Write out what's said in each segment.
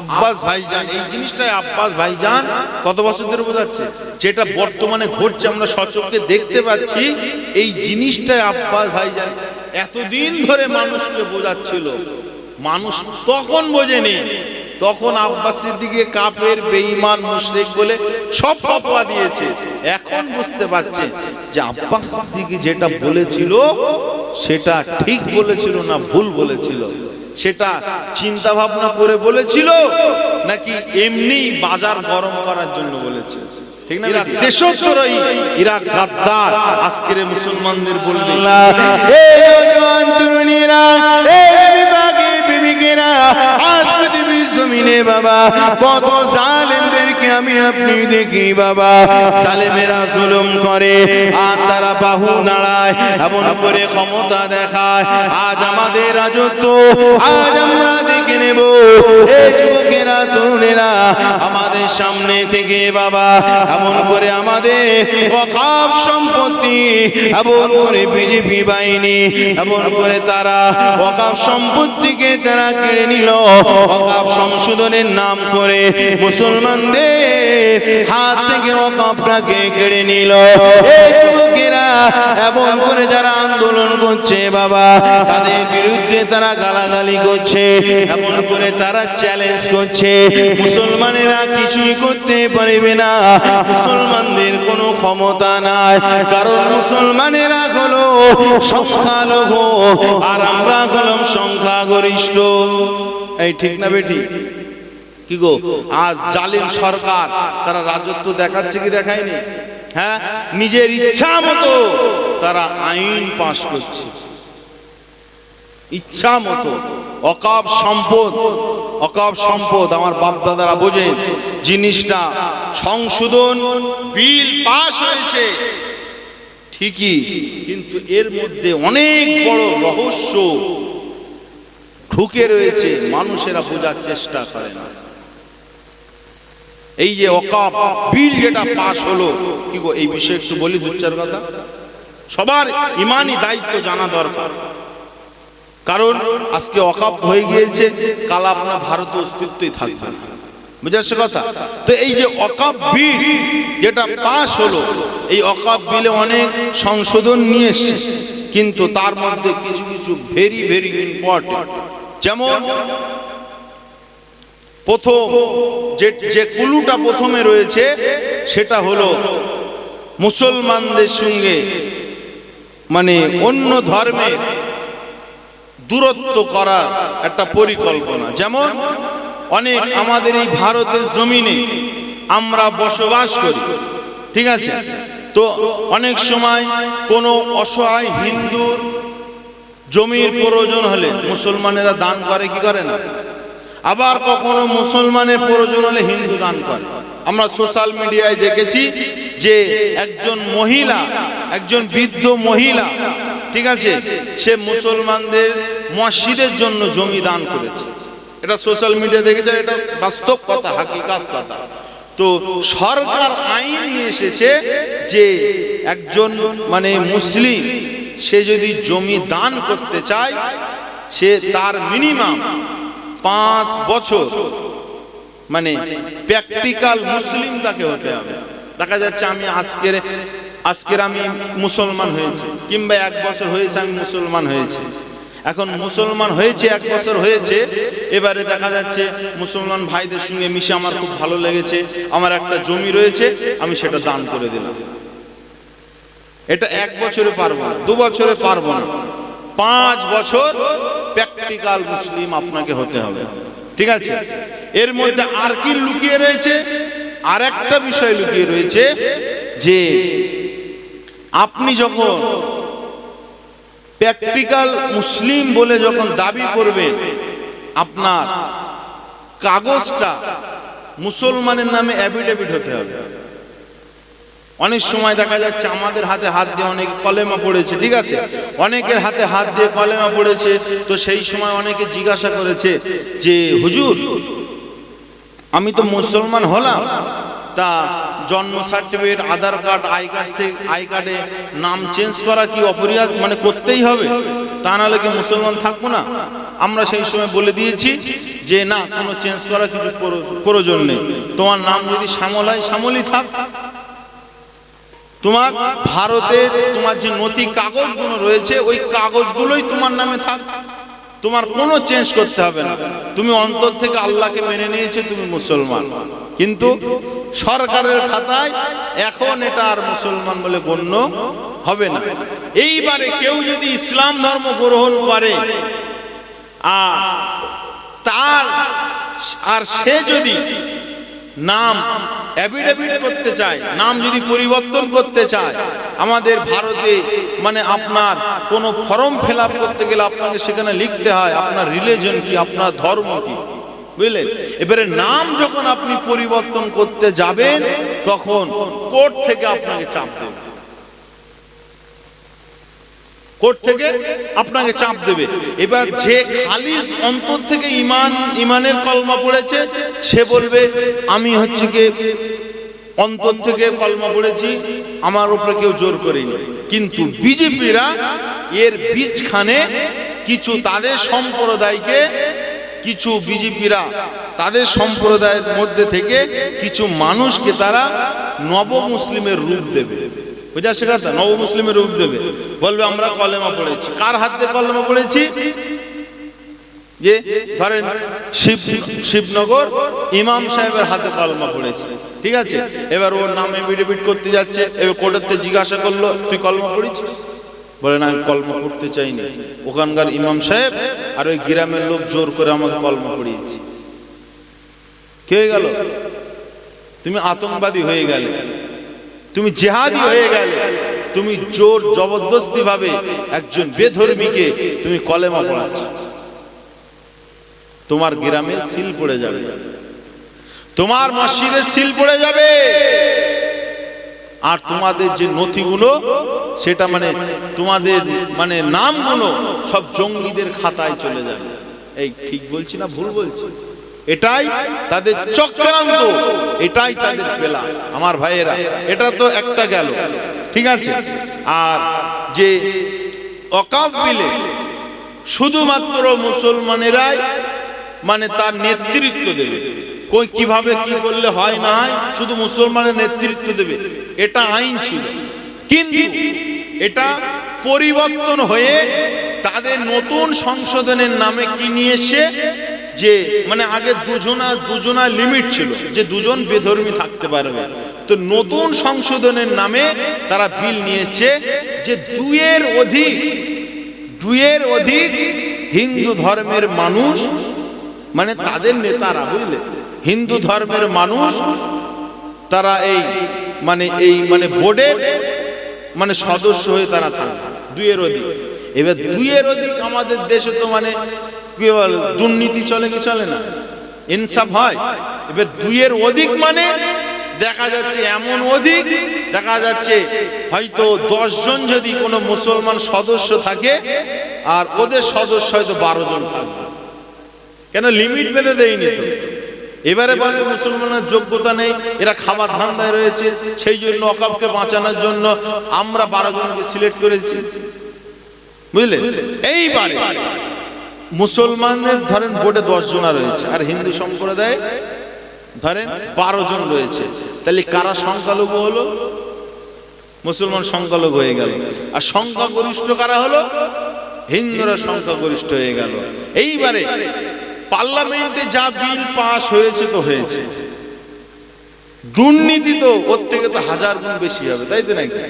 আব্বাস ভাইজান, এই জিনিসটাই আব্বাস ভাইজান কত বছর ধরে বোঝাচ্ছে? যেটা বর্তমানে ঘটছে, আমরা সচক্ষে দেখতে পাচ্ছি, এই জিনিসটাই আব্বাস ভাইজান এতদিন ধরে মানুষকে বোঝাচ্ছিল। মানুষ তখন বোঝেনি। তখন আব্বাস সিদ্দিকে কাপের বেঈমান, মুশরিক বলে সব ফতোয়া দিয়েছে। এখন বুঝতে পারছে যে আব্বাস সিদ্দিকি যেটা বলেছিল, সেটা ঠিক বলেছিল না ভুল বলেছিল। সেটা চিন্তা ভাবনা করে বলেছিল নাকি এমনি বাজার গরম করার জন্য বলেছে? ঠিক না এরা গাদ্দার। আজকের মুসলমানদের বলবে। এই নওজোয়ান তরুণীরা এই বিভাগে বিবিকেরা আজ পৃথিবীর জমিনে বাবা কত জালেমদেরকে আমি আপনি দেখি বাবা। জালেমেরা জুলুম করে আর তারা বাহু নাড়ায়, এমন করে ক্ষমতা দেখায়। আজ আমাদের রাজত্ব, আজ আমরা দেখে নেব। এই যুবকেরা, তরুণেরা, আমাদের সামনে থেকে বাবা, এমন করে আমাদের অকাপ সম্পত্তি, এমন করে বিজেপি বাহিনী, এমন করে তারা অকাপ সম্পত্তিকে তারা কেড়ে নিল। অকাপ সংশোধনের নাম করে মুসলমানদের হাত থেকে ও অকাপটাকে কেড়ে নিল? এই যুবকেরা, এমন করে যারা আন্দোলন করছে বাবা, তাদের বিরুদ্ধে তারা গালাগালি করছে, এমন করে তারা চ্যালেঞ্জ করছে। মুসলমানেরা কিছুই করতে পারবে না, মুসলমানদের কোনো ক্ষমতা নাই, কারণ মুসলমানেরা হলো সংখ্যালঘু, আর আমরা হলাম সংখ্যাগরিষ্ঠ। এই ঠিক না বেটি কি গো? আজ জালিম সরকার, তারা রাজত্ব দেখাচ্ছে কি দেখায়নি? হ্যাঁ? নিজের ইচ্ছা মতো তারা আইন পাশ করছে। ইচ্ছা মতো। অকাপ সম্পদ অকাব সম্পদ, আমার বাপ দাদারা বোঝেন, জিনিসটা সংশোধন, বিল পাশ হয়েছে। ঠিকই, কিন্তু এর মধ্যে অনেক বড় রহস্য ঢুকে রয়েছে, মানুষেরা বোঝার চেষ্টা করে না। এই যে অকাপ, বিল যেটা পাশ হলো, কি গো, এই বিষয়ে একটু বলি, দু চার কথা। সবার ইমানই দায়িত্ব জানা দরকার। কারণ আজকে অকাপ হয়ে গিয়েছে, কাল আপনার ভারত অস্তিত্বই থাকবে না। বুঝাচ্ছে কথা? তো এই যে অকাপ বিল যেটা পাশ হলো, এই অকাপ বিলে অনেক সংশোধন নিয়ে এসছে। কিন্তু তার মধ্যে কিছু কিছু ভেরি ভেরি ইম্পর্টেন্ট যেমন প্রথম যে যে কুলুটা প্রথমে রয়েছে, সেটা হলো মুসলমানদের সঙ্গে মানে অন্য ধর্মের দূরত্ব করার একটা পরিকল্পনা। যেমন অনেক আমাদের এই ভারতের জমিনে আমরা বসবাস করি, ঠিক আছে? তো অনেক সময় কোনো অসহায় হিন্দুর জমির প্রয়োজন হলে মুসলমানেরা দান করে, কি করে না? আবার কখনো মুসলমানের প্রয়োজন হলে হিন্দু দান করে। আমরা সোশ্যাল মিডিয়ায় দেখেছি যে একজন মহিলা, একজন বৃদ্ধ মহিলা, ঠিক আছে, সে মুসলমানদের মসজিদের জন্য জমি দান করেছে। এটা সোশ্যাল মিডিয়া দেখেছে এটা বাস্তব কথা, হাকিকাত কথা। তো সরকার আইন নিয়ে এসেছে যে একজন মানে মুসলিম, সে যদি জমি দান করতে চায়, সে তার মিনিমাম পাঁচ বছর। মানে প্র্যাকটিক্যাল মুসলিম তাকে হতে হবে। দেখা যাচ্ছে আমি আজকের আজকের আমি মুসলমান হয়েছি, কিংবা এক বছর হয়েছে আমি মুসলমান হয়েছি। এখন মুসলমান হয়েছে, এক বছর হয়েছে, এবারে দেখা যাচ্ছে মুসলমান ভাইদের সঙ্গে মিশে আমার খুব ভালো লেগেছে, আমার একটা জমি রয়েছে, আমি সেটা দান করে দিলাম। এটা এক বছরে পারব না, দু বছরে পারব না। পাঁচ বছর প্র্যাকটিক্যাল মুসলিম আপনাকে হতে হবে। ঠিক আছে? এর মধ্যে আর কি লুকিয়ে রয়েছে? আর একটা বিষয় লুকিয়ে রয়েছে যে আপনি যখন প্র্যাকটিক্যাল মুসলিম বলে যখন দাবি করবেন, আপনার কাগজটা মুসলমানের নামে অ্যাফিডেভিট হতে হবে। অনেক সময় দেখা যাচ্ছে আমাদের হাতে হাত দিয়ে অনেকে কলেমা পড়েছে, ঠিক আছে? অনেকের হাতে হাত দিয়ে কলেমা পড়েছে, তো সেই সময় অনেকে জিজ্ঞাসা করেছে যে, হুজুর, আমি তো মুসলমান হলাম, তা জন্ম certificate Aadhaar card, I card থেকে, আই কার্ডে নাম চেঞ্জ করা কি অপরিহার মানে করতেই হবে? তা নাহলে কি মুসলমান থাকব না? আমরা সেই সময় বলে দিয়েছি যে, না, কোনো চেঞ্জ করা কিছু প্রয়োজন নেই। তোমার নাম যদি শ্যামল হয়, শ্যামলই থাক। তোমার ভারতে তোমার যে নথি কাগজগুলো রয়েছে, ওই কাগজগুলোই তোমার নামে থাক। তোমার কোনো চেঞ্জ করতে হবে না। তুমি অন্তর থেকে আল্লাহকে মেনে নিয়েছো, তুমি মুসলমান। কিন্তু সরকারের খাতায় এখন এটা আর মুসলমান বলে গণ্য হবে না। এইবারে কেউ যদি ইসলাম ধর্ম গ্রহণ করে আর তার, আর সে যদি নাম অ্যাফিডেভিট করতে চায়, নাম যদি পরিবর্তন করতে চায়, আমাদের ভারতে মানে আপনার কোনো ফর্ম ফিল করতে গেলে আপনাকে সেখানে লিখতে হয়, আপনার রিলিজন কি, আপনার ধর্ম কি, বুঝলেন? এবারে নাম যখন আপনি পরিবর্তন করতে যাবেন, তখন কোর্ট থেকে আপনাকে চাপ দেবে। কোর্ট থেকে আপনাকে চাপ দেবে। এবার যে খালিস অন্তর থেকে ইমান, ইমানের কলমা পড়েছে সে বলবে, আমি হচ্ছে কি, অন্তর থেকে কলমা পড়েছি, আমার উপরে কেউ জোর করেনি। কিন্তু বিজেপিরা এর বীজখানে কিছু তাদের সম্প্রদায়কে, কিছু বিজেপিরা তাদের সম্প্রদায়ের মধ্যে থেকে কিছু মানুষকে তারা নব মুসলিমের রূপ দেবে। বুঝা শেখাতা নব মুসলিমের রূপ দেবে। বলবে, আমরা কলেমা পড়েছি। কার হাতে কলেমা পড়েছি? যে ধরেন শিব শিবনগর ইমাম সাহেবের হাতে কলমা পড়েছে, ঠিক আছে? এবার ওর নামে এফিডেভিট করতে যাচ্ছে, এবার কোর্টেতে জিজ্ঞাসা করল, তুই কলমা পড়েছিস? বলে, না, আমি কলমা পড়তে চাইনি। ওখানকার ইমাম সাহেব আর ওই গ্রামের লোক জোর করে আমাকে কলমা পড়িয়েছে। কে হয়ে গেল? তুমি আতঙ্কবাদী হয়ে গেলে, তুমি জেহাদি হয়ে গেলে, তুমি জোর জবরদস্তি ভাবে একজন বেধর্মীকে তুমি কলেমা পড়াচ্ছ। তোমার গ্রামে সিল পড়ে যাবে। তোমার মসজিদে সিল পড়ে যাবে। আর তোমাদের যে নথিগুলো, সেটা মানে তোমাদের মানে নামগুলো সব জঙ্গিদের খাতায় চলে যাবে। এই ঠিক বলছি না ভুল বলছি? এটাই তাদের চক্রান্ত, এটাই তাদের পেলা আমার ভাইয়েরা, এটা তো একটা গেল। ঠিক আছে? আর যে অকাপ বিলে শুধুমাত্র মুসলমানেরাই মানে তার নেতৃত্ব দেবে। কই, কীভাবে কি বললে হয় না হয়, শুধু মুসলমানের নেতৃত্ব দেবে। এটা আইন ছিল। কিন্তু এটা পরিবর্তন হয়ে তাদের নতুন সংশোধনের নামে কি নিয়ে এসে যে মানে আগে দুজনা দুজনা লিমিট ছিল, যে দুজন বেধর্মী থাকতে পারবে। তো নতুন সংশোধনের নামে তারা বিল নিয়ে এসছে যে দুইয়ের অধিক দুইয়ের অধিক হিন্দু ধর্মের মানুষ মানে তাদের নেতারা, বুঝলে? হিন্দু ধর্মের মানুষ, তারা এই মানে এই মানে বোর্ডের মানে সদস্য হয়ে তারা থাকে দুইয়ের অধিক। এবার দুইয়ের অধিক আমাদের দেশে তো মানে কি বল, দুর্নীতি চলে কি চলে না? ইনসাফ হয়। এবার দুইয়ের অধিক মানে দেখা যাচ্ছে এমন অধিক, দেখা যাচ্ছে হয়তো দশ জন যদি কোনো মুসলমান সদস্য থাকে, আর ওদের সদস্য হয়তো বারো জন থাকবে। কেন লিমিট বেঁধে দেয়নি তো? এবারে বলে মুসলমানের যোগ্যতা নেই, এরা খাবার ধান্দায় রয়েছে, সেই জন্য অকাপকে বাঁচানোর জন্য আমরা বারো জনকে সিলেক্ট করেছি। বুঝলে? এইবারে মুসলমানদের ধরেন বোর্ডে দশ জনা রয়েছে, আর হিন্দু সম্প্রদায় ধরেন বারো জন রয়েছে। তাহলে কারা সংখ্যালঘু হলো? মুসলমান সংখ্যালঘু হয়ে গেল। আর সংখ্যাগরিষ্ঠ কারা হলো? হিন্দুরা সংখ্যাগরিষ্ঠ হয়ে গেল। এইবারে পার্লামেন্টে যা বিল পাস হয়েছে তো হয়েছে। দুর্নীতি তো ওর থেকে তো হাজার গুণ বেশি হবে, তাই তো নাকি?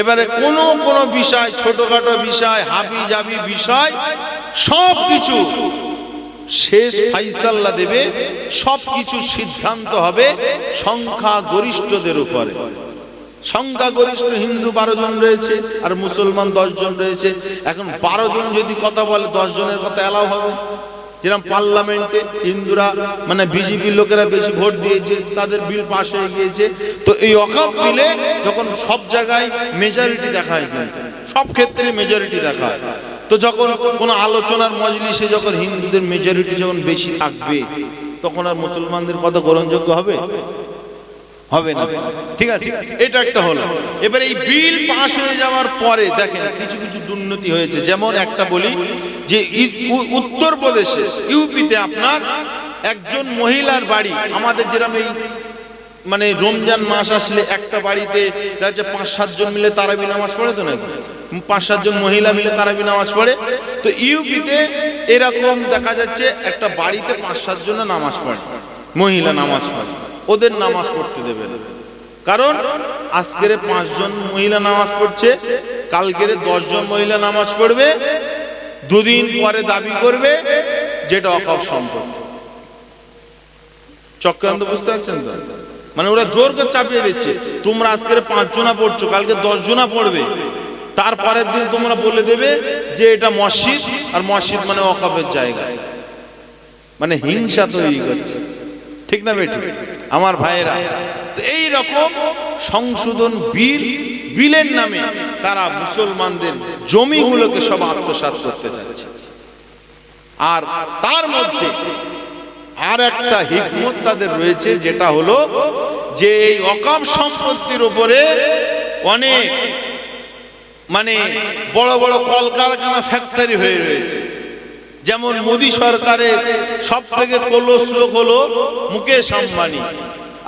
এবারে কোন কোন বিষয়, ছোটখাটো বিষয় হাবি জাবি বিষয়, সব কিছু শেষ ফাইসাল্লা দেবে, সব কিছু সিদ্ধান্ত হবে সংখ্যা গরিষ্ঠদের উপরে। সংখ্যাগরিষ্ঠ হিন্দু বারো জন রয়েছে আর মুসলমান দশ জন রয়েছে। এখন বারো জন যদি কথা বলে, দশ জনের কথা এলাও হবে? যেরকম পার্লামেন্টে হিন্দুরা মানে বিজেপির লোকেরা বেশি ভোট দিয়েছে, তাদের বিল পাশ হয়ে গিয়েছে। তো এই অকাপ বিলে যখন সব জায়গায় মেজরিটি দেখায় কিন্তু, সব ক্ষেত্রে মেজরিটি দেখায়। তো যখন কোনো আলোচনার মজলিসে যখন হিন্দুদের মেজরিটি যখন বেশি থাকবে, তখন আর মুসলমানদের কথা গ্রহণযোগ্য হবে? হবে না। ঠিক আছে? এটা একটা হলো। এবার এই বিল পাশ হয়ে যাওয়ার পরে দেখেন, কিছু কিছু দুর্নীতি হয়েছে। যেমন একটা বলি যে উত্তরপ্রদেশে ইউপিতে আপনার একজন মহিলার বাড়ি, আমাদের যেরকম এই মানে রমজান মাস আসলে একটা বাড়িতে, দেখা যাচ্ছে পাঁচ সাতজন মিলে তারাবি নামাজ পড়ে তো নাকি? পাঁচ সাতজন মহিলা মিলে তারাবি নামাজ পড়ে। তো ইউপিতে এরকম দেখা যাচ্ছে একটা বাড়িতে পাঁচ সাতজন নামাজ পড়ে, মহিলা নামাজ পড়ে। ওদের নামাজ পড়তে দেবে না কারণ আজকের পাঁচজন মহিলা নামাজ পড়ছে, কালকের দশজন মহিলা নামাজ পড়বে, দুদিন পরে দাবি করবে যেটা অকপ সম্পত্তি চক্রান্ত বুঝতে পারছেন তো? মানে ওরা জোর করে চাপিয়ে দিচ্ছে, তোমরা আজকের পাঁচ জনা পড়ছো, কালকে দশ জনা পড়বে, তারপরের দিন তোমরা বলে দেবে যে এটা মসজিদ, আর মসজিদ মানে অকাপের জায়গা। মানে হিংসা তৈরি করছে। ঠিক না বেটি আমার ভাইয়েরা এই রকম সংশোধন বিল, বিলের নামে তারা মুসলমানদের জমিগুলোকে সব আত্মসাৎ করতে চাচ্ছে আর তার মধ্যে আর একটা হিকমত তাদের রয়েছে, যেটা হলো যে এই অকাম সম্পত্তির উপরে অনেক মানে বড় বড় কলকারখানা ফ্যাক্টরি হয়ে রয়েছে। যেমন মোদী সরকারের সব থেকে কলস লোক হলো মুকেশ আম্বানি।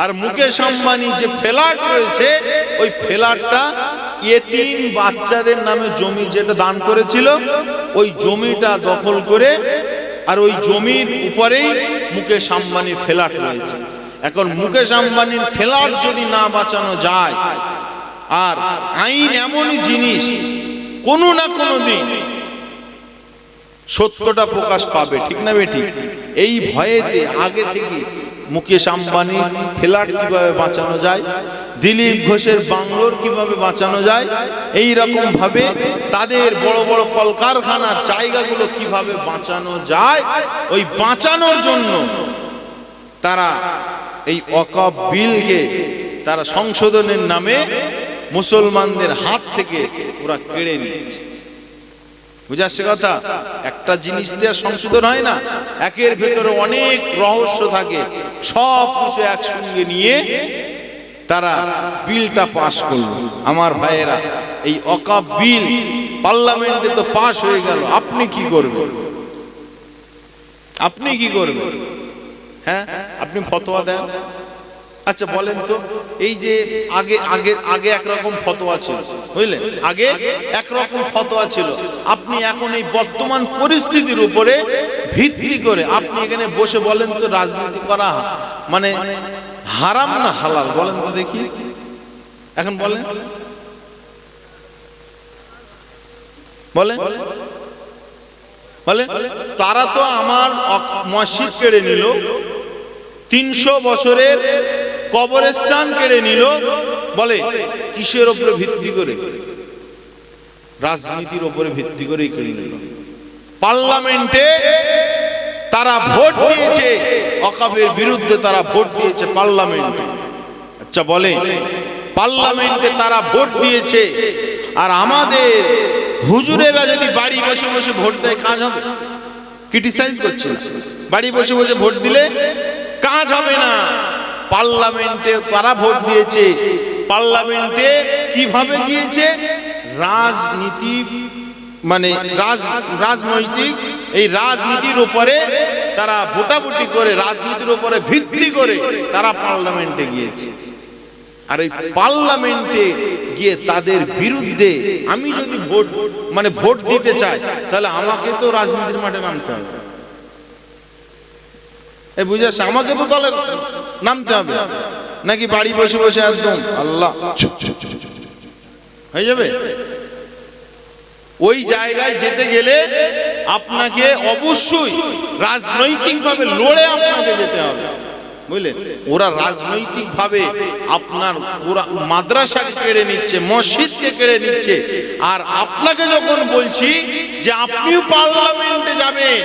আর মুকেশ আম্বানি যে ফ্ল্যাট রয়েছে, ওই ফ্ল্যাটটা এতিম বাচ্চাদের নামে জমি যেটা দান করেছিল, ওই জমিটা দখল করে আর ওই জমির উপরেই মুকেশ আম্বানির ফ্ল্যাট রয়েছে। এখন মুকেশ আম্বানির ফ্ল্যাট যদি না বাঁচানো যায়, আর আইন এমনই জিনিস, কোনো না কোনো দিন সত্যটা প্রকাশ পাবে, ঠিক না বেটি এই ভয়েতে আগে থেকে মুকেশ আম্বানি ফ্ল্যাট কীভাবে বাঁচানো যায়, দিলীপ ঘোষের বাংলোর কীভাবে বাঁচানো যায় এই রকম ভাবে তাদের বড় বড় কলকারখানার জায়গাগুলো কীভাবে বাঁচানো যায়, ওই বাঁচানোর জন্য তারা এই অকপ বিলকে তারা সংশোধনের নামে মুসলমানদের হাত থেকে ওরা কেড়ে নিয়েছে। বুঝে আসছে কথা? একটা জিনিস দিয়ে সংশোধন হয় না, একের ভেতরে অনেক রহস্য থাকে। সব কিছু একসঙ্গে নিয়ে তারা বিলটা পাশ করল। আমার ভাইয়েরা, এই অকাপ বিল পার্লামেন্টে তো পাশ হয়ে গেল, আপনি কি করবেন? আপনি কি করবেন? হ্যাঁ? আপনি ফতোয়া দেন? আচ্ছা বলেন তো, এই যে আগে আগে আগে একরকম ফতোয়া ছিল, বুঝলেন? আগে একরকম ফতোয়া ছিল। আপনি এখন এই বর্তমান পরিস্থিতির উপরে ভিত্তি করে আপনি এখানে বসে বলেন তো রাজনীতি করা মানে হারাম না হালাল? বলেন তো দেখি। এখন বলেন। বলেন। বলেন। তারা তো আমার মসজিদ কেড়ে নিল। তিনশো বছরের কবরস্থান কেড়ে নিল, বলে, কিসের উপরে ভিত্তি করে? রাজনীতির উপরে ভিত্তি করেই কেড়ে নিল। পার্লামেন্টে তারা ভোট দিয়েছে, অকাবের বিরুদ্ধে তারা ভোট দিয়েছে পার্লামেন্টে। আচ্ছা বলে, পার্লামেন্টে তারা ভোট দিয়েছে, আর আমাদের হুজুরেরা যদি বাড়ি বসে বসে ভোট দেয়, কাজ হবে? ক্রিটিসাইজ করছে বাড়ি বসে বসে ভোট দিলে কাজ হবে না। পার্লামেন্টে তারা ভোট দিয়েছে। পার্লামেন্টে কীভাবে গিয়েছে? রাজনীতি মানে রাজ, রাজনৈতিক, এই রাজনীতির উপরে তারা ভোটাভুটি করে, রাজনীতির উপরে ভিত্তি করে তারা পার্লামেন্টে গিয়েছে। আর এই পার্লামেন্টে গিয়ে তাদের বিরুদ্ধে আমি যদি ভোট মানে ভোট দিতে চাই, তাহলে আমাকে তো রাজনীতির মাঠে নামতে হবে। এই বুঝে আমাকে তো দলে নামতে হবে। নাকি বাড়ি বসে বসে একদম, আল্লাহ হয়ে যাবে? ওই জায়গায় যেতে গেলে আপনাকে অবশ্যই রাজনৈতিকভাবে লড়ে আপনাকে যেতে হবে। বুঝলেন? ওরা রাজনৈতিক ভাবে আপনার, ওরা মাদ্রাসাকে কেড়ে নিচ্ছে, মসজিদকে কেড়ে নিচ্ছে। আর আপনাকে যখন বলছি যে আপনিও পার্লামেন্টে যাবেন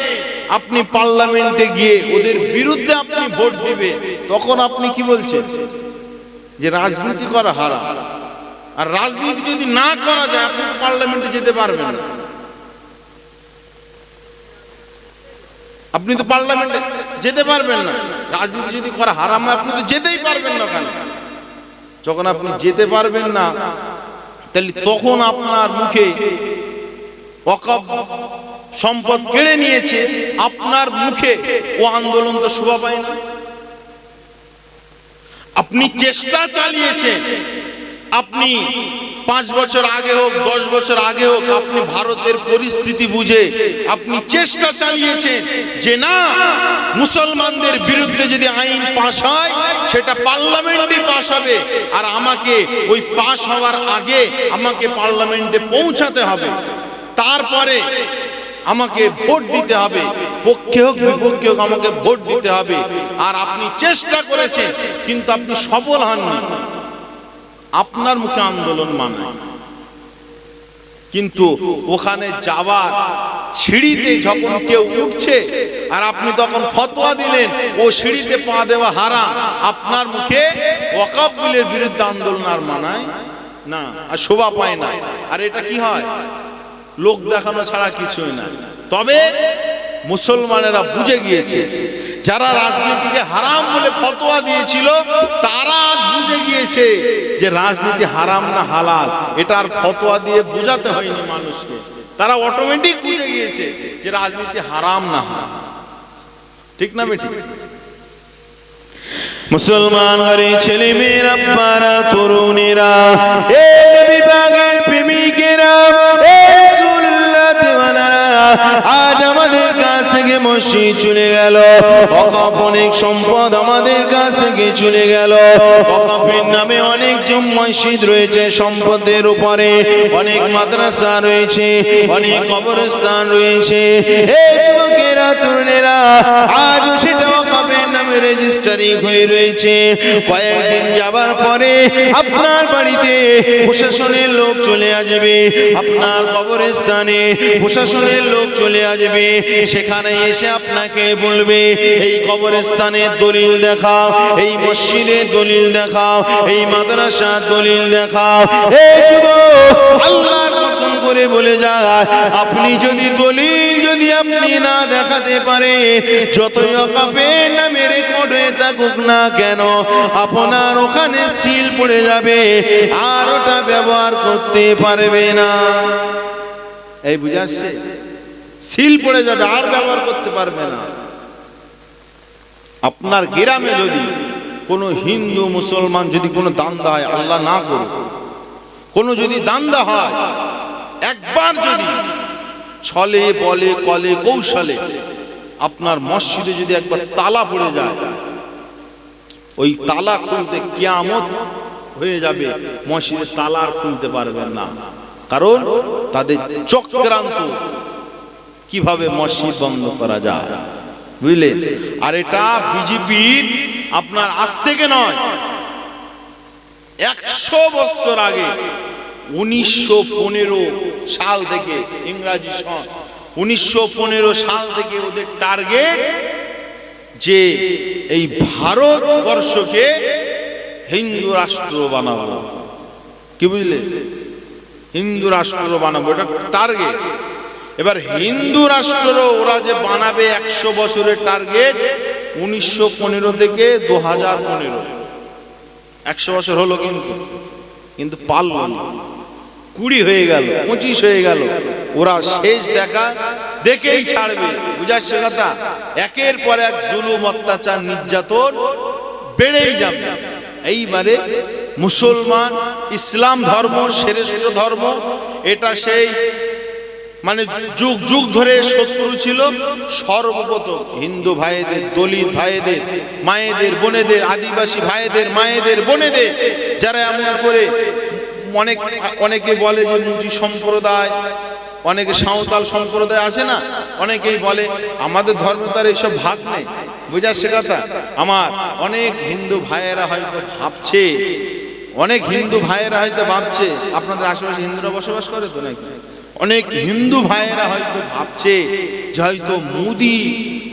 আপনি পার্লামেন্টে গিয়ে ওদের বিরুদ্ধে আপনি ভোট দিবে, তখন আপনি কি বলছেন? যে রাজনীতি করা হারা আর রাজনীতি যদি না করা যায়, আপনি তো পার্লামেন্টে যেতে পারবেন আপনি তো পার্লামেন্টে যেতে পারবেন না। রাজনীতি যদি করা হারাম আপনি তো যেতেই পারবেন না কেন যখন আপনি যেতে পারবেন না, তাহলে তখন আপনার মুখে অকাপ সম্পদ কেড়ে নিয়েছে আপনার মুখে। ও আন্দোলন তো শোভা পায় না। আপনি চেষ্টা চালিয়েছেন। আপনি পাঁচ বছর আগে হোক, দশ বছর আগে হোক, আপনি ভারতের পরিস্থিতি বুঝে আপনি চেষ্টা চালিয়েছেন যে না, মুসলমানদের বিরুদ্ধে যদি আইন পাশ হয়, সেটা পার্লামেন্টে পাশ হবে। আর আমাকে ওই পাশ হওয়ার আগে আমাকে পার্লামেন্টে পৌঁছাতে হবে। তারপরে আমাকে ভোট দিতে হবে। পক্ষে হোক বিপক্ষে হোক আমাকে ভোট দিতে হবে। আর আপনি চেষ্টা করেছেন কিন্তু আপনি সফল হননি। আপনার মুখে আন্দোলন মানায়। কিন্তু ওখানে যাওয়ার সিঁড়িতে যখন কেউ উঠছে আর আপনি তখন ফতোয়া দিলেন ও সিঁড়িতে পা দেওয়া হারা আপনার মুখে ওয়াকাব বিরুদ্ধে আন্দোলন আর মানায় না আর শোভা পায় না। আর এটা কি হয়? লোক দেখানো ছাড়া কিছুই না। তবে মুসলমানেরা বুঝে গিয়েছে, যারা রাজনীতিকে হারাম বলে ফতোয়া দিয়েছিল, তারা বুঝে গিয়েছে যে রাজনীতি হারাম না হালাল। এটার ফতোয়া দিয়ে বোঝাতে হয়নি মানুষকে। তারা অটোমেটিক বুঝে গিয়েছে যে রাজনীতি হারাম না ঠিক না বেঠিক? মুসলমান ঘরে ছেলে মেয়েরা তরুণেরা থেকে চলে গেল। অকাপ অনেক সম্পদ আমাদের কাছ থেকে চলে গেল। অকাপের নামে অনেক মসজিদ রয়েছে সম্পদের উপরে। অনেক মাদ্রাসা রয়েছে, অনেক কবরস্থান রয়েছে। এই যুবকেরা, তরুণেরা আজ সেটা অকাপের রেজিস্টারিং হয়ে রয়েছে। কয়েকদিন যাবার পরে আপনার বাড়িতে প্রশাসনের লোক চলে আসবে। আপনার কবরস্থানে প্রশাসনের লোক চলে আসবে। সেখানে এসে আপনাকে বলবে, এই কবরস্থানের দলিল দেখাও, এই মসজিদের দলিল দেখাও, এই মাদ্রাসার দলিল দেখাও। এই যুবক আপনি যদি দলিল যদি আপনি না দেখাতে পারেন যতই অকাপের নামে রেকর্ড হয়ে থাকুক না কেন, আপনার ওখানে সিল পড়ে যাবে, আর ওটা ব্যবহার করতে পারবে না। এই বুঝে আসছে? সিল পড়ে যাবে, আর ব্যবহার করতে পারবে না। আপনার গ্রামে যদি কোনো হিন্দু, মুসলমান যদি কোনো দান্দা হয় আল্লাহ না করুক, কোনো যদি দান্দা হয় একবার যদি ছলে, বলে, কলে, কৌশলে আপনার মসজিদে যদি একবার তালা পড়ে যায়, ওই তালা খুলতে কিয়ামত হয়ে যাবে, মসজিদে তালা আর খুলতে পারবেন না। কারণ তাদের চক্রান্ত কীভাবে মসজিদ বন্ধ করা যায় বুঝলে আর এটা বিজেপির আপনার আজ থেকে নয়, একশো বছর আগে, উনিশশো পনেরো সাল থেকে ইংরাজি সন উনিশশো পনেরো সাল থেকে ওদের টার্গেট যে এই ভারতবর্ষকে হিন্দু রাষ্ট্র বানাবো। কি বুঝলে? হিন্দু রাষ্ট্র বানাবো, এটা টার্গেট এবার হিন্দু রাষ্ট্র ওরা যে বানাবে একশো বছরের টার্গেট উনিশশো পনেরো থেকে দু হাজার পনেরো। একশো বছর হলো কিন্তু কিন্তু পারল না। কুড়ি হয়ে গেল, পঁচিশ হয়ে গেল। ওরা শেষ দেখা, দেখেই ছাড়বে। বুঝাচ্ছে কথা? একের পর এক জুলুম, অত্যাচার, নির্যাতন বেড়েই যাবে। এইবারে মুসলমান, ইসলাম ধর্ম, শ্রেষ্ঠ ধর্ম, এটা সেই মানে যুগ যুগ ধরে শত্রু ছিল সর্বপ্রথম। হিন্দু ভাইদের, দলিত ভাইদের, মায়েদের, বোনেদের, আদিবাসী ভাইদের, মায়েদের, বোনেদের, যারা এমন করে অনেক অনেকে বলে যে মুজি সম্প্রদায়, অনেকে সাঁওতাল সম্প্রদায় আছে না? অনেকেই বলে, আমাদের ধর্মে তার এইসব ভাগ নেই। বুঝাচ্ছে কথা? আমার অনেক হিন্দু ভাইয়েরা হয়তো ভাবছে, অনেক হিন্দু ভাইয়েরা হয়তো ভাবছে, আপনাদের আশেপাশে হিন্দুরা বসবাস করে তো নাকি? অনেক হিন্দু ভাইয়েরা হয়তো ভাবছে যে হয়তো মুদি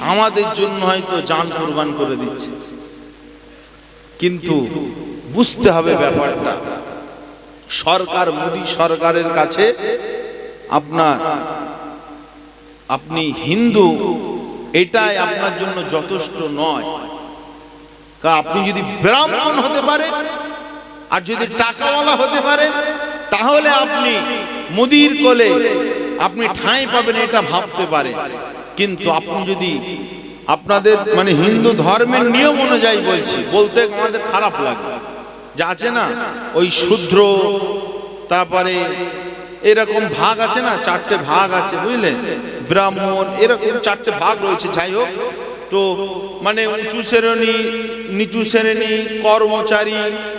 আমাদের জন্য হয়তো যান কোরবান করে দিচ্ছে। কিন্তু বুঝতে হবে ব্যাপারটা সরকার, মোদী সরকারের কাছে আপনার, আপনি হিন্দু, এটাই আপনার জন্য যথেষ্ট নয়। কারণ আপনি যদি ব্রাহ্মণ হতে পারেন আর যদি টাকাওয়ালা হতে পারেন, তাহলে আপনি মুদির কোলে আপনি ঠাঁই পাবেন এটা ভাবতে পারেন। কিন্তু আপনি যদি আপনাদের মানে হিন্দু ধর্মের নিয়ম অনুযায়ী বলছি, বলতে আমাদের খারাপ লাগে। যা আছে না, ওই শূদ্র, তারপরে এরকম ভাগ আছে না, চারটে ভাগ আছে বুঝলেন ব্রাহ্মণ, এরকম চারটে ভাগ রয়েছে, যাই হোক। তো মানে উঁচু শ্রেণি, নিচু শ্রেণি, কর্মচারী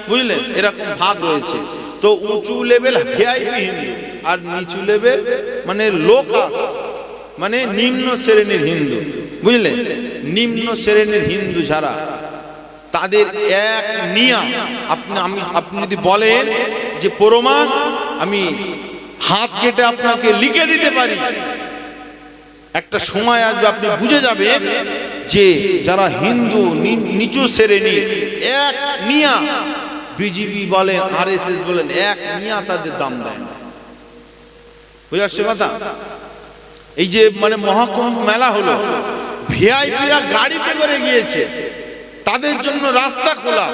বুঝলেন এরকম ভাগ রয়েছে। তো উঁচু লেভেল ভিআইপি হিন্দু আর নিচু লেভেল মানে লো কাস্ট মানে নিম্ন শ্রেণির হিন্দু বুঝলেন নিম্ন শ্রেণির হিন্দু যারা তাদের এক নিয়া। আপনি আমি আপনি যদি বলেন যে প্রমাণ, আমি হাত কেটে আপনাকে লিখে দিতে পারি। একটা সময় আসবে আপনি বুঝে যাবেন যে যারা হিন্দু নিচু শ্রেণি এক নিয়া। বিজেপি বলেন আর এস এস বলেন, এক নিয়া তাদের দাম দেয় না। বুঝে আসছে কথা? এই যে মানে মহাকুম্ভ মেলা হলো, ভিআইপিরা গাড়িতে করে গিয়েছে। তাদের জন্য রাস্তা খোলা।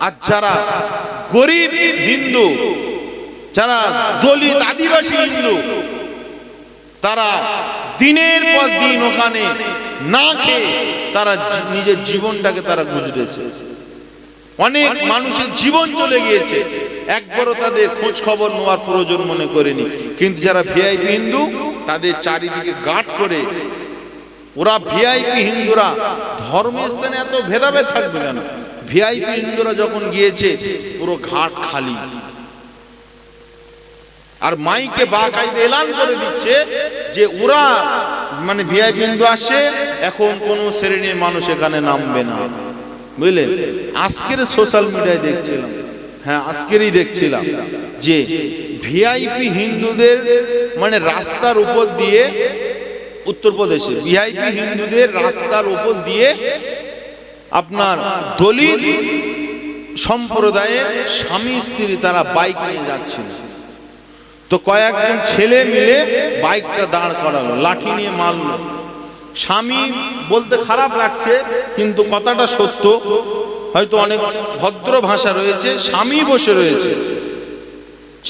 আর যারা গরিব হিন্দু, যারা দলিত আদিবাসী হিন্দু, তারা দিনের পর দিন ওখানে না খেয়ে তারা নিজের জীবনটাকে তারা গুজরেছে। অনেক মানুষের জীবন চলে গিয়েছে। একবারও তাদের খোঁজ খবর নেওয়ার প্রয়োজন মনে করেনি। কিন্তু যারা ভিআইপি হিন্দু, তাদের চারিদিকে গাঁট করে, ওরা ভিআইপি হিন্দুরা ধর্মস্থানে এত ভেদাভেদ থাকবে কেন? ভিআইপি হিন্দুরা যখন গিয়েছে, পুরো ঘাট খালি। আর মাইকে বা কায়দে এলান করে দিচ্ছে যে ওরা মানে ভিআইপি হিন্দু আসে, এখন কোন শ্রেণির মানুষ এখানে নামবে না। বুঝলেন? আজকের সোশ্যাল মিডিয়ায় দেখছিলাম। হ্যাঁ আজকেরই দেখছিলাম যে ভিআইপি হিন্দুদের মানে রাস্তার উপর দিয়ে উত্তরপ্রদেশে ভিআইপি হিন্দুদের রাস্তার উপর দিয়ে আপনার দলিত সম্প্রদায়ের স্বামী, স্ত্রী তারা বাইক নিয়ে যাচ্ছিল। তো কয়েকজন ছেলে মিলে বাইকটা দাঁড় করালো, লাঠি নিয়ে মারলো। স্বামী বলতে খারাপ লাগছে, কিন্তু কথাটা সত্য। হয়তো অনেক ভদ্র ভাষা রয়েছে, স্বামী বসে রয়েছে।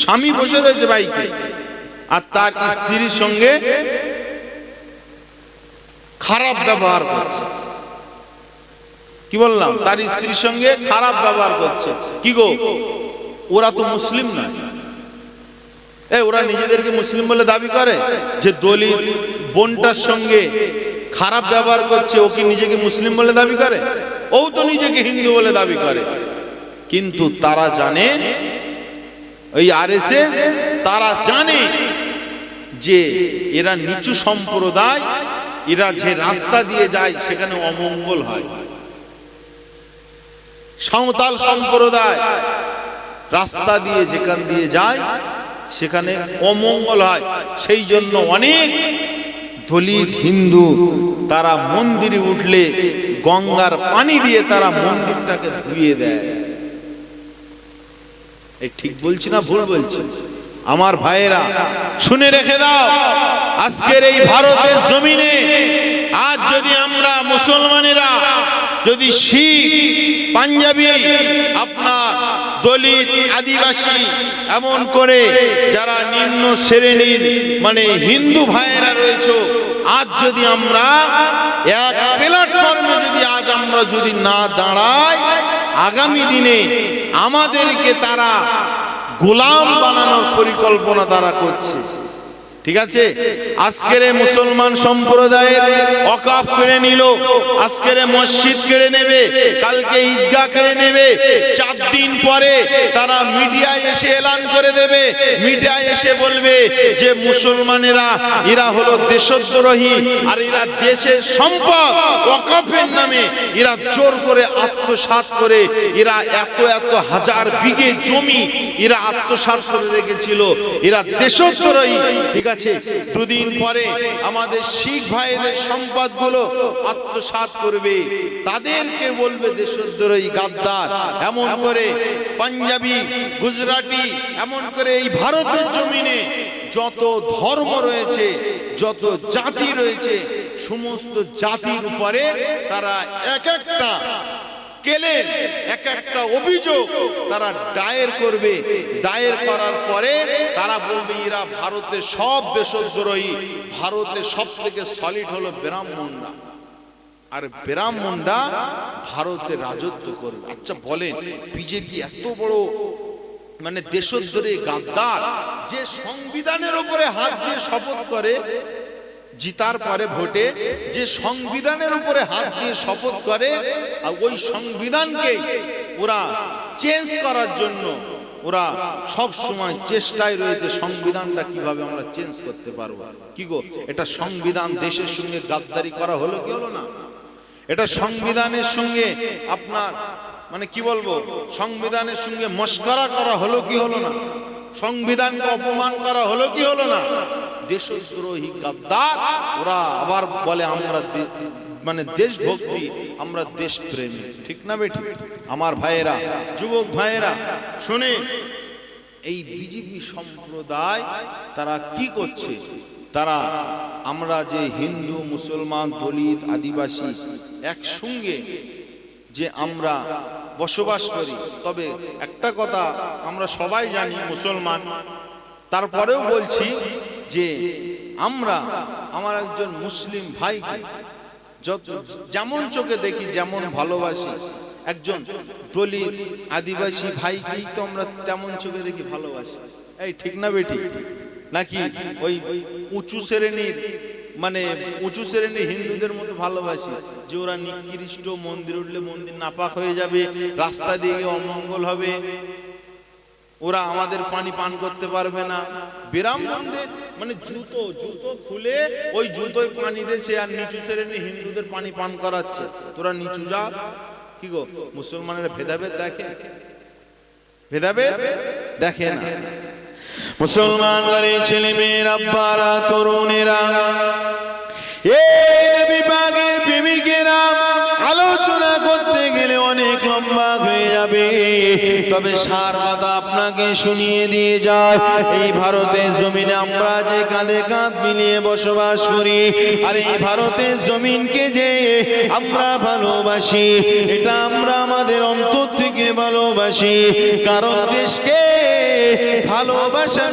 স্বামী বসে রয়েছে বাইকে। আর তার স্ত্রীর সঙ্গে খারাপ ব্যবহার করছে। কি বললাম? তার স্ত্রীর সঙ্গে খারাপ ব্যবহার করছে। কি গো? ওরা তো মুসলিম নয় এ ওরা নিজেদেরকে মুসলিম বলে দাবি করে যে দলিত বোনটার সঙ্গে খারাপ ব্যবহার করছে, ও কি নিজেকে মুসলিম বলে দাবি করে? ও তো নিজেকে হিন্দু বলে দাবি করে। কিন্তু তারা জানে ওই আরএসএস তারা জানে যে এরা নিচু সম্প্রদায় এরা যে রাস্তা দিয়ে যায়, সেখানে অমঙ্গল হয়। সাঁওতাল সম্প্রদায় রাস্তা দিয়ে যেখান দিয়ে যায়, সেখানে অমঙ্গল হয়। সেই জন্য অনেক দলিত হিন্দু তারা মন্দিরে উঠলে গঙ্গার পানি দিয়ে তারা মন্দিরটাকে ধুয়ে দেয়। এই ঠিক বলছি না ভুল বলছি? আমার ভাইয়েরা, শুনে রেখে দাও। আজকের এই ভারতের জমিনে, আজ যদি আমরা মুসলমানেরা যদি শিখ, পাঞ্জাবি, আপনার দলিত, আদিবাসী, এমন করে যারা নিম্ন শ্রেণির মানে হিন্দু ভাইয়েরা রয়েছে, আজ যদি আমরা এক প্ল্যাটফর্মে যদি আজ আমরা যদি না দাঁড়াই, আগামী দিনে আমাদেরকে তারা গোলাম বানানোর পরিকল্পনা তারা করছে। ঠিক আছে? আজকের মুসলমান সম্প্রদায়ের অকাপ কেড়ে নিল, আজকের মসজিদ কেড়ে নেবে, কালকে ঈদগাহ কেড়ে নেবে, চার দিন পরে তারা মিডিয়ায় এসে এলান করে দেবে, মিডিয়ায় এসে বলবে যে মুসলমানেরা, এরা হলো দেশদ্রোহী আর এরা দেশের সম্পদ। ওয়াকফের নামে এরা জোর করে আত্মসাৎ করে, এরা এত এত হাজার বিঘে জমি এরা আত্মসাৎ করে রেখেছিল, এরা দেশদ্রোহী। ঠিক আছে দুদিন পরে আমাদের শিখ ভাইদের সম্পদগুলো আত্মসাৎ করবে। তাদেরকে বলবে দেশদ্রোহী গাদ্দার। এমন করে পাঞ্জাবি, গুজরাটি, এমন করে এই ভারতের জমিনে যত ধর্ম রয়েছে, যত জাতি রয়েছে, সমস্ত জাতির উপরে তারা এক একটা স্কেলে এক একটা অভিযোগ তারা দায়ের করবে। দায়ের করার পরে তারা বলবে, এরা ভারতের সব দেশদ্রোহী। ভারতে সব থেকে সলিড হলো ব্রাহ্মণরা। আর ব্রাহ্মণরা ভারতে রাজত্ব করবে। আচ্ছা বলেন, বিজেপি এত বড় মানে দেশদ্রোহী গাদ্দার, যে সংবিধানের উপরে হাত দিয়ে শপথ করে জিতার পরে ভোটে যে সংবিধানের উপরে হাত দিয়ে শপথ করে, আর ওই সংবিধানকে ওরা চেঞ্জ করার জন্য ওরা সব সময় চেষ্টায় রয়েছে সংবিধানটা কীভাবে আমরা চেঞ্জ করতে পারব। কি গো, এটা সংবিধান দেশের সঙ্গে গাদ্দারি করা হলো কি হলো না? এটা সংবিধানের সঙ্গে আপনার মানে কি বলব, সংবিধানের সঙ্গে মস্করা করা হলো কি হলো না? সংবিধানকে অপমান করা হলো কি হলো না? দেশদ্রোহী গাদ্দার, ওরা আবার বলে, আমরা মানে দেশভক্তি, আমরা দেশপ্রেমী। ঠিক না বেটি আমার ভাইয়েরা, যুবক ভাইয়েরা, শুনে। এই বিজেপি সম্প্রদায় তারা কি করছে? তারা, আমরা যে হিন্দু, মুসলমান, দলিত, আদিবাসী একসঙ্গে যে আমরা বসবাস করি, তবে একটা কথা আমরা সবাই জানি, মুসলমান, তারপরেও বলছি যে আমরা, আমার একজন মুসলিম ভাইকে যত যেমন চোখে দেখি, যেমন ভালোবাসি, একজন দলিত আদিবাসী ভাইকেই তো আমরা তেমন চোখে দেখি ভালোবাসি। এই ঠিক না বেটি নাকি ওই উঁচু শ্রেণির মানে উঁচু শ্রেণির হিন্দুদের মতো ভালোবাসি, যে ওরা নিকৃষ্ট মন্দির উঠলে মন্দির নাপাক হয়ে যাবে, রাস্তা দিয়ে অমঙ্গল হবে, ওরা আমাদের পানি পান করতে পারবে না। ব্রাহ্মণদের মানে জুতো জুতো খুলে ওই জুতোয় পানি দিয়েছে আর নিচু শ্রেণি হিন্দুদের পানি পান করাচ্ছে। তোরা নিচু যা। কি গো, মুসলমানের ভেদাভেদ দেখে? ভেদাভেদ দেখে না। মুসলমান ঘরে ছেলে মেয়ের আব্বারা, তরুণেরা তবে সার কথা আপনাকে শুনিয়ে দিয়ে যায়, এই ভারতের জমিনে আমরা যে কাঁধে কাঁধ মিলিয়ে বসবাস করি, আর এই ভারতের জমিনকে যে আমরা ভালোবাসি, এটা আমরা আমাদের অন্তর থেকে ভালোবাসি, কারণ দেশকে ভালোবাসার